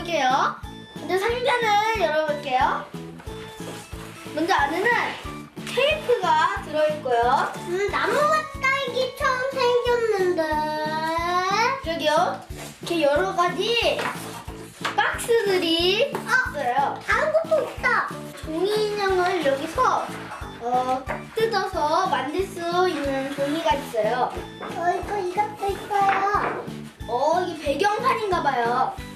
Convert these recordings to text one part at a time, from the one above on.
놀아볼게요. 먼저 상자를 열어볼게요. 먼저 안에는 테이프가 들어있고요. 음, 나무가 딸기처럼 생겼는데. 여기요. 이렇게 여러 가지 박스들이 있어요. 다른 것도 있다. 종이 인형을 여기서 어, 뜯어서 만들 수 있는 종이가 있어요. 어, 이거 이것도 있어요. 어, 이게 배경판인가 봐요.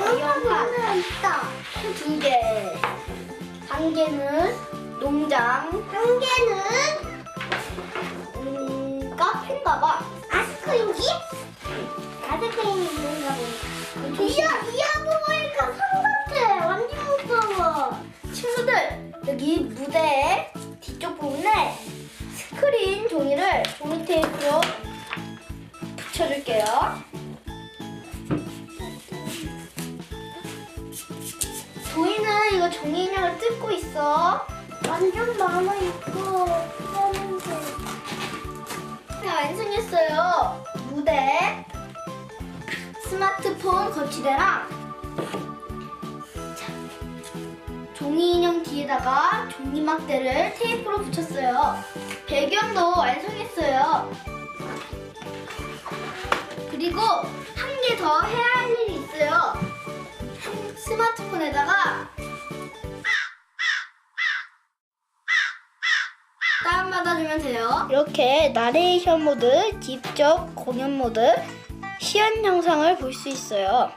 하나 있다. 두 개. 한 개는 농장, 한 개는 음, 카페인가 봐. 아이스크림기? 아이스크림 있는가 보다. 이야, 이야 보니까 산 같아. 완전 무서워. 친구들, 여기 무대 뒤쪽 부분에 스크린 종이를 종이 테이프로 붙여줄게요. 도희는 이거 종이 인형을 뜯고 있어. 완전 많아. 그런데. 다 완성했어요. 무대, 스마트폰 거치대랑 자, 종이 인형 뒤에다가 종이 막대를 테이프로 붙였어요. 배경도 완성했어요. 그리고 한 개 더 해야 할 일이 있어요. 스마트폰에다가 다운받아주면 돼요. 이렇게 나레이션 모드, 직접 공연 모드, 시연 영상을 볼 수 있어요.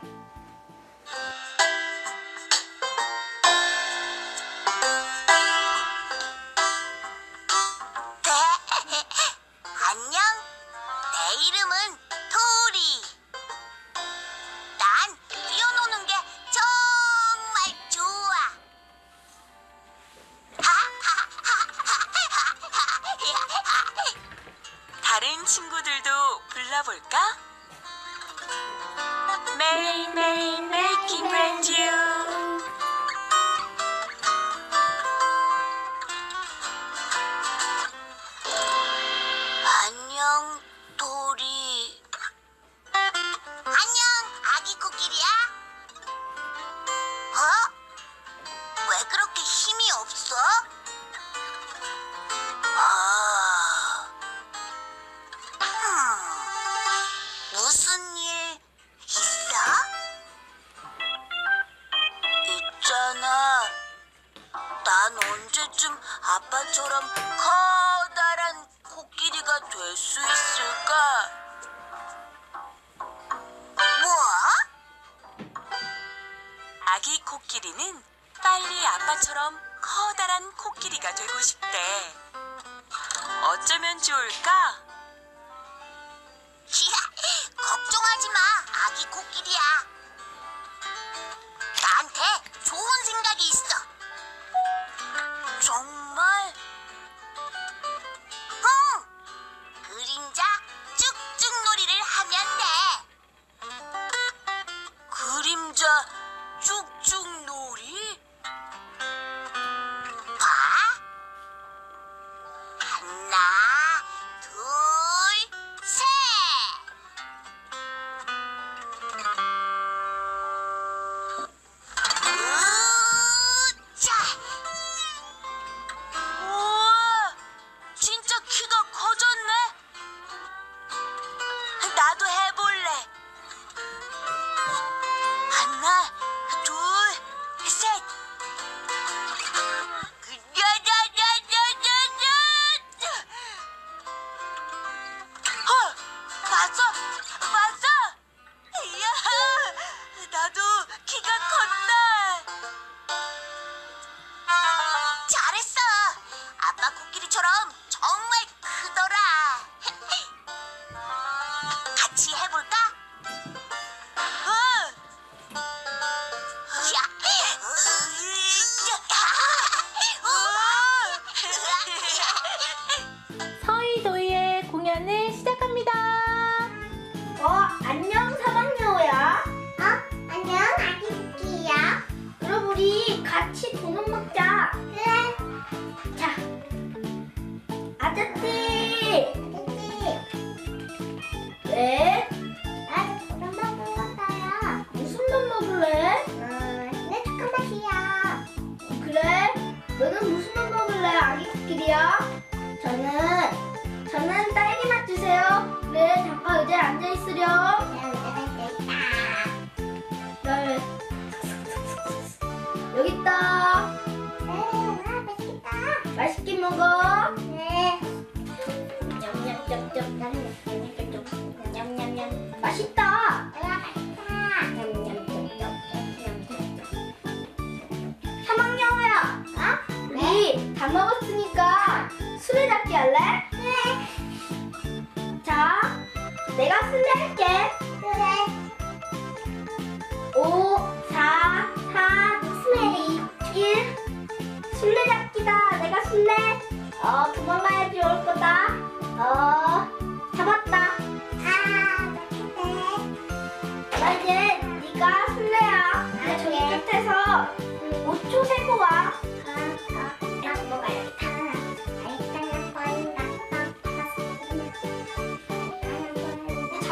불러볼까? 매일매일 making brand new. 언제쯤 아빠처럼 커다란 코끼리가 될 수 있을까? 뭐? 아기 코끼리는 빨리 아빠처럼 커다란 코끼리가 되고 싶대. 어쩌면 좋을까? 걱정하지 마, 아기 코끼리야. 나한테 좋은 네, 잠깐 의자에 앉아있으렴. 여기 있다. 맛있게 먹어. 맛있다. 삼학년아야. 어? 우리 다 먹었으니까 술에 잡기 할래? 내가 술래 할게. 5, 4, 4, 스멜이 1. 술래잡기다. 내가 술래. 어, 도망가야지 올 거다. 어, 잡았다. 나 이제 네가 술래야. 나 저기 끝에서 5초 세고 와.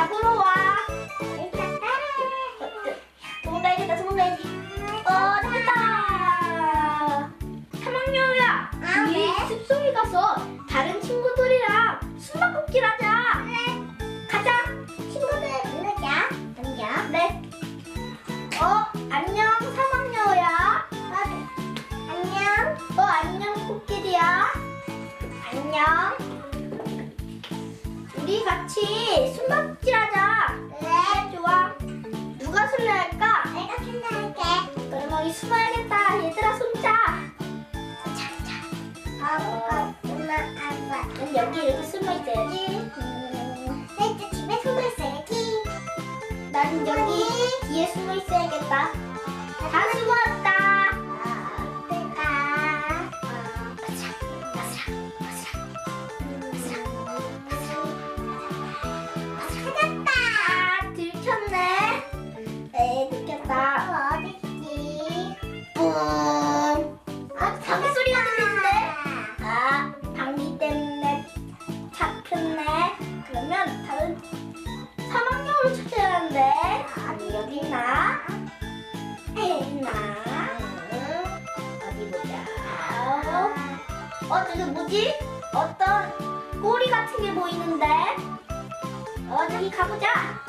잡으러 와. 도망가야겠다. 도망가야지. 어, 됐다. 사막여우야. 아, 우리 네? 숲속에 가서 다른 친구들이랑 숨바꼭질 하자. 가자. 네. 어, 안녕 사막여우야. 어, 안녕 코끼리야. 안녕. 우리 같이 숨바꼭질 숨어야겠다. 얘들아 숨자. 자, 자. 아, 엄마, 아빠. 그럼 여기 이렇게 숨어 있어야지. 네. 음, 나 이제 집에 숨어 있어야지. 난 여기 뒤에 숨어 있어야겠다. 저기 뭐지? 어떤 꼬리 같은 게 보이는데? 어, 저기 가보자.